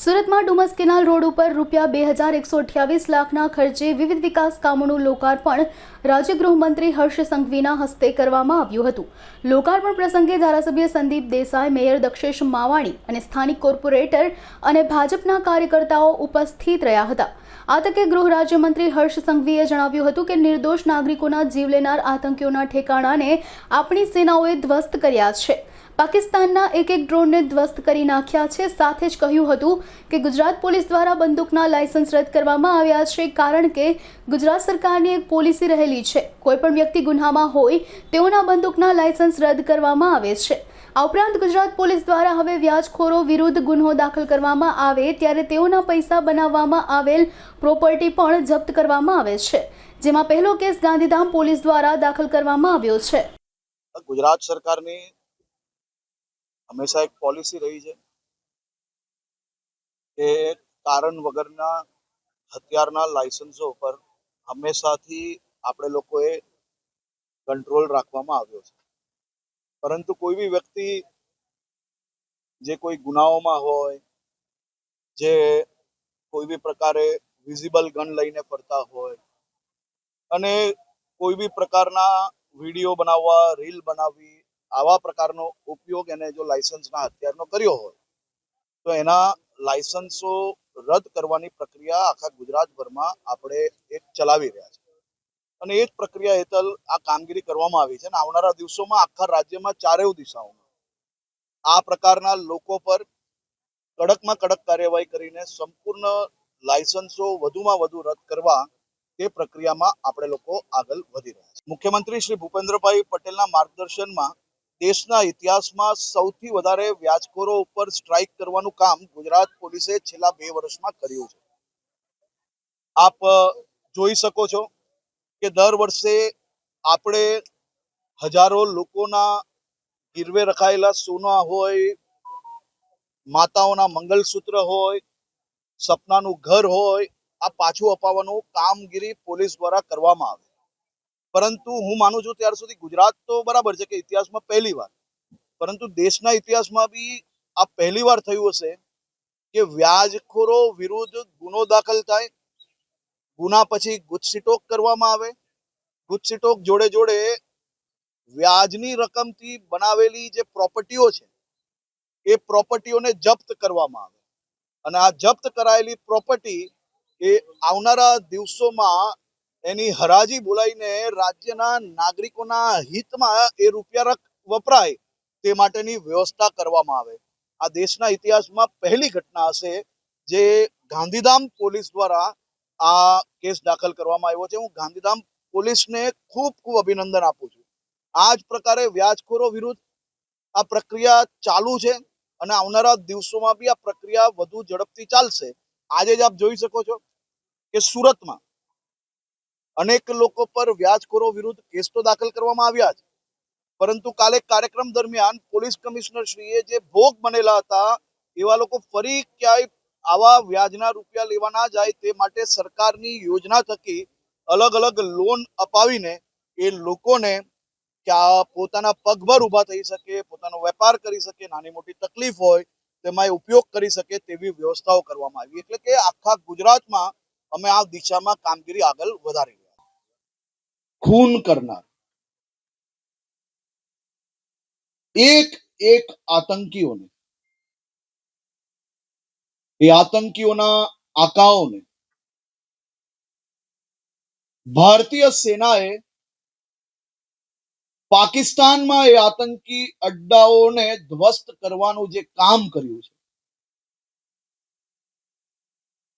સુરતમાં Dumas canal road ઉપર રૂપિયા બે હજાર એકસો અઠ્યાવીસ લાખના ખર્ચે વિવિધ વિકાસ કામોનું લોકાર્પણ રાજ્ય ગૃહમંત્રી હર્ષ સંઘવીના હસ્તે કરવામાં આવ્યું હતું. લોકાર્પણ પ્રસંગે ધારાસભ્ય સંદીપ દેસાઈ, મેયર દક્ષેશ માવાણી અને સ્થાનિક કોર્પોરેટર અને ભાજપના કાર્યકર્તાઓ ઉપસ્થિત રહ્યા હતા. આ તકે ગૃહ રાજ્યમંત્રી હર્ષ સંઘવીએ જણાવ્યું હતું કે નિર્દોષ નાગરિકોના જીવ લેનાર આતંકીઓના ઠેકાણાને આપણી સેનાઓએ ધ્વસ્ત કર્યા છે. પાકિસ્તાનના એક એક ડ્રોનને ધ્વસ્ત કરી નાખ્યા છે. સાથે જ કહ્યું હતું કે ગુજરાત પોલીસ દ્વારા બંદૂકના લાયસન્સ રદ કરવામાં આવ્યા છે કારણ કે ગુજરાત સરકારની એક પોલિસી રહેલી છે. કોઈપણ વ્યક્તિ ગુન્હામાં હોય તેઓના બંદૂકના લાયસન્સ રદ કરવામાં આવે છે. આ ઉપરાંત ગુજરાત પોલીસ દ્વારા હવે વ્યાજખોરો વિરુદ્ધ ગુન્હો દાખલ કરવામાં આવે ત્યારે તેઓના પૈસા બનાવવામાં આવેલ પ્રોપર્ટી પણ જપ્ત કરવામાં આવે છે. જેમાં પહેલો કેસ ગાંધીધામ પોલીસ દ્વારા દાખલ કરવામાં આવ્યો છે. ગુજરાત સરકારની હંમેશા એક પોલિસી રહી છે કે કારણ વગરના હથિયારના લાયસન્સો ઉપર હંમેશાથી આપણે લોકોએ કંટ્રોલ રાખવામાં આવ્યો છે. પરંતુ કોઈ બી વ્યક્તિ જે કોઈ ગુનાઓમાં હોય, જે કોઈ બી પ્રકારે વિઝિબલ ગન લઈને ફરતા હોય અને કોઈ બી પ્રકારના વીડિયો બનાવવા રીલ બનાવવી આવા પ્રકારનો ઉપયોગ એને જો લાયસન્સના હથિયારનો કર્યો હોય, તો એના લાયસન્સો રદ કરવાની પ્રક્રિયા આખા ગુજરાતભરમાં આપણે એક ચલાવી રહ્યા છે અને એ જ પ્રક્રિયા હેઠળ આ કામગીરી કરવામાં આવી છે અને આવનારા દિવસોમાં આખા રાજ્યમાં ચારેય દિશાઓમાં આ પ્રકારના લોકો પર કડકમાં કડક કાર્યવાહી કરીને સંપૂર્ણ લાયસન્સો વધુમાં વધુ રદ કરવા તે પ્રક્રિયામાં આપણે લોકો આગળ વધી રહ્યા છે મુખ્યમંત્રી શ્રી ભૂપેન્દ્રભાઈ પટેલના માર્ગદર્શનમાં દેશના ઇતિહાસમાં સૌથી વધારે વ્યાજખોરો ઉપર સ્ટ્રાઇક કરવાનું કામ ગુજરાત પોલીસે છેલ્લા બે વર્ષમાં કર્યું છે. આપ જોઈ શકો છો કે દર વર્ષે આપણે હજારો લોકોના ગીરવે રખાયેલા સોના હોય, માતાઓના મંગલસૂત્ર હોય, સપનાનું ઘર હોય, આ પાછું અપાવવાનું કામગીરી પોલીસ દ્વારા કરવામાં આવે. પરંતુ હું માનું છું ત્યાર સુધી ગુજરાત તો બરાબર છે કે ઇતિહાસમાં પહેલી વાર. પરંતુ દેશના ઇતિહાસમાં બી આ પહેલી વાર થયું હશે કે વ્યાજખોરો વિરુદ્ધ ગુનો દાખલ થાય, ગુના પછી ગુજસીટોક કરવામાં આવે, ગુજસીટોક જોડે જોડે વ્યાજની રકમથી બનાવેલી જે પ્રોપર્ટીઓ છે, એ પ્રોપર્ટીઓને જપ્ત કરવામાં આવે. અને આ જપ્ત કરાયેલી પ્રોપર્ટી એ આવનારા દિવસોમાં એની હરાજી બોલાવીને રાજ્યના નાગરિકોના હિતમાં એ રૂપિયા વપરાય તે માટેની વ્યવસ્થા કરવામાં આવે. આ દેશના ઇતિહાસમાં પહેલી ઘટના હશે જે ગાંધીધામ પોલીસ દ્વારા આ કેસ દાખલ કરવામાં આવ્યો છે. હું ગાંધીધામ પોલીસને ખૂબ ખૂબ અભિનંદન આપું છું. આ જ પ્રકારે વ્યાજખોરો વિરુદ્ધ આ પ્રક્રિયા ચાલુ છે અને આવનારા દિવસોમાં બી આ પ્રક્રિયા વધુ ઝડપથી ચાલશે. આજે જ આપ જોઈ શકો છો કે સુરતમાં અનેક લોકો પર વ્યાજખોરો વિરુદ્ધ કેસ તો દાખલ કરવામાં આવ્યા છે. પરંતુ કાલે કાર્યક્રમ દરમિયાન પોલીસ કમિશનર શ્રીએ જે ભોગ બનેલા હતા, એવા લોકો ફરી ક્યાંય આવા વ્યાજના રૂપિયા લેવા ના જાય તે માટે સરકારની યોજના થકી અલગ અલગ લોન અપાવીને એ લોકોને પોતાના પગભર ઊભા થઈ શકે, પોતાનો વેપાર કરી શકે, નાની મોટી તકલીફ હોય, તેમાં એ ઉપયોગ કરી શકે તેવી વ્યવસ્થાઓ કરવામાં આવી. એટલે કે આખા ગુજરાતમાં અમે આ દિશામાં કામગીરી આગળ વધારી રહ્યા છીએ. ખૂન કરનાર એક એક આતંકીઓને એ આતંકીઓના આકાઓને ભારતીય સેનાએ પાકિસ્તાનમાં એ આતંકી અડ્ડાઓને ધ્વસ્ત કરવાનું જે કામ કર્યું છે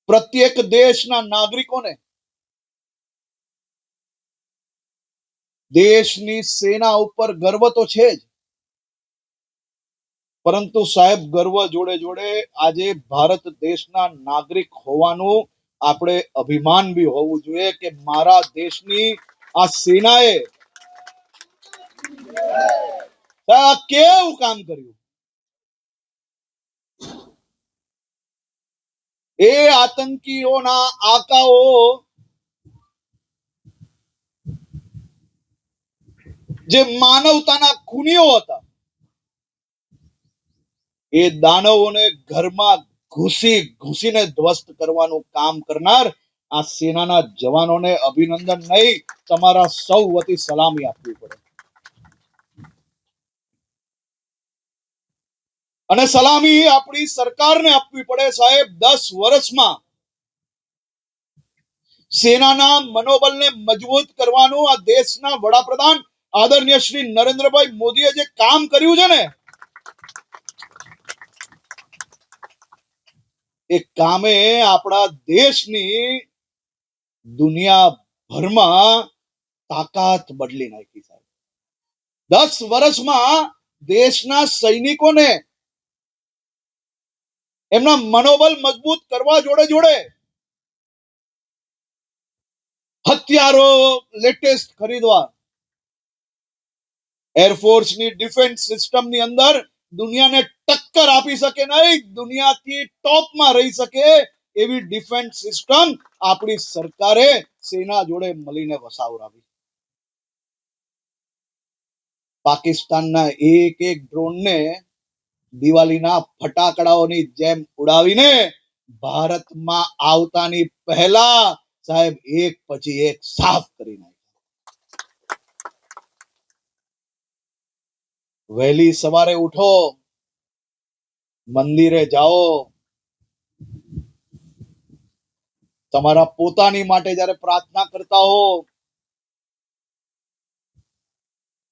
પ્રત્યેક દેશના નાગરિકોને દેશની સેના ઉપર ગર્વ તો છે જ. પરંતુ સાહેબ, ગર્વ જોડે જોડે આજે ભારત દેશના નાગરિક હોવાનું આપણે અભિમાન બી હોવું જોઈએ કે મારા દેશની આ સેનાએ કેવું કામ કર્યું? એ આતંકીઓના આકાઓ જે માનવતાના ખૂનીઓ હતા, એ દાનવોને ઘરમાં ઘૂસી ઘૂસીને ધ્વસ્ત કરવાનું કામ કરનાર આ સેનાના જવાનોને અભિનંદન નહીં, તમારા સૌ વતી સલામી આપવી પડે. અને સલામી આપણી સરકારને આપવી પડે સાહેબ, દસ વર્ષમાં. સેનાના મનોબળને મજબૂત કરવાનું આ દેશના વડાપ્રધાન આદરણીય શ્રી નરેન્દ્રભાઈ મોદીએ જે કામ કર્યું છે ને, એ કામે આપણા દેશની દુનિયાભરમાં તાકાત બદલી નાખી સાહેબ. દસ વર્ષમાં દેશના સૈનિકોને એમના મનોબળ મજબૂત કરવા જોડે જોડે હથિયારો લેટેસ્ટ ખરીદવા એરફોર્સની ડિફેન્સ સિસ્ટમની અંદર દુનિયાને ટક્કર આપી શકે નહીં, દુનિયાથી ટોપમાં રહી શકે એવી ડિફેન્સ સિસ્ટમ આપણી સરકારે સેના જોડે મળીને વસાવરાવી પાકિસ્તાનના એક એક ડ્રોનને દિવાળીના ફટાકડાઓની જેમ ઉડાવીને ભારતમાં આવતાની પહેલા સાહેબ એક પછી એક સાફ કરી નાખ્યા વહેલી સવારે ઉઠો, મંદિરે જાઓ. તમારા પોતાની માટે જ્યારે પ્રાર્થના કરતા હો,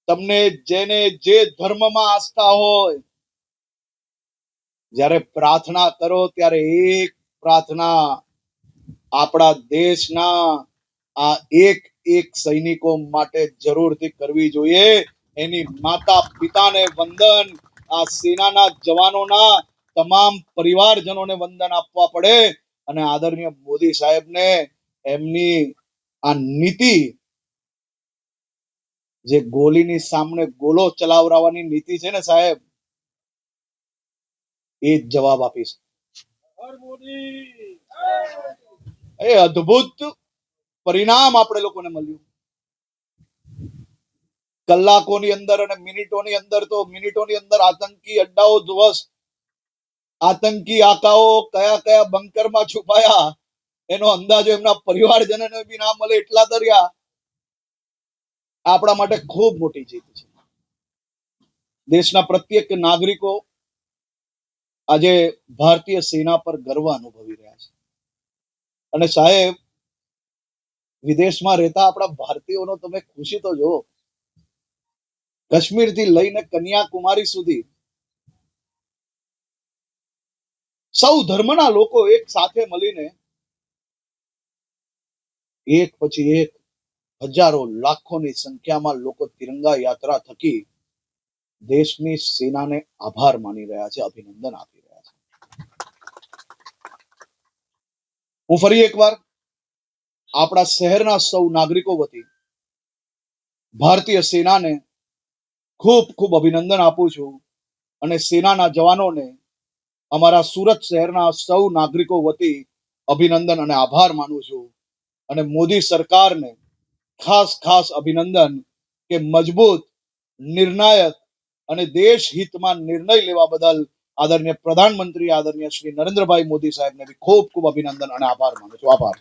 તમને જેને જે ધર્મમાં આસ્થા હોય, જ્યારે પ્રાર્થના કરો ત્યારે એક પ્રાર્થના આપણા દેશના આ એક એક સૈનિકો માટે જરૂરથી કરવી જોઈએ. એની માતા પિતાને વંદન આ સેનાના જવાનોના તમામ પરિવારજનોને વંદન આપવા પડે અને આદરણીય મોદી સાહેબને એમની આ નીતિ જે ગોલીની સામે ગોલો ચલાવરાવાની નીતિ છે ને સાહેબ એ જ જવાબ આપીશ એ અદ્ભુત પરિણામ આપણે લોકોને મળ્યું. કલાકોની અંદર અને મિનિટોની અંદર તો મિનિટોની અંદર આતંકી અડ્ડાઓ ધ્વસ્ત આતંકી આકાઓ કયા કયા બંકરમાં છુપાયા, એનો અંદાજો એમના પરિવારજનોને બી ના મળે એટલા દરિયા. આપણા માટે ખૂબ મોટી જીત છે. દેશના પ્રત્યેક નાગરિકો આજે ભારતીય સેના પર ગર્વ અનુભવી રહ્યા છે. અને સાહેબ, વિદેશમાં રહેતા આપણા ભારતીયોનો તમે ખુશી તો જો કાશ્મીરથી લઈને કન્યાકુમારી સુધી. સૌ ધર્મના લોકો એક સાથે મળીને એક પછી એક હજારો લાખોની સંખ્યામાં લોકો તિરંગા યાત્રા થકી દેશની સેનાને આભાર માની રહ્યા છે, અભિનંદન આપી રહ્યા છે. હું ફરી એકવાર આપણા શહેરના સૌ નાગરિકો વતી ભારતીય સેનાને ખૂબ ખૂબ અભિનંદન આપું છું. અને સેનાના જવાનોને, અમારા સુરત શહેરના સૌ નાગરિકો વતી અભિનંદન અને આભાર માનું છું. અને મોદી સરકારને ખાસ ખાસ અભિનંદન કે મજબૂત, નિર્ણાયક અને દેશ હિતમાં નિર્ણય લેવા બદલ આદરણીય પ્રધાનમંત્રી, આદરણીય શ્રી નરેન્દ્રભાઈ મોદી સાહેબને બી ખૂબ ખૂબ અભિનંદન અને આભાર માનું છું. આભાર.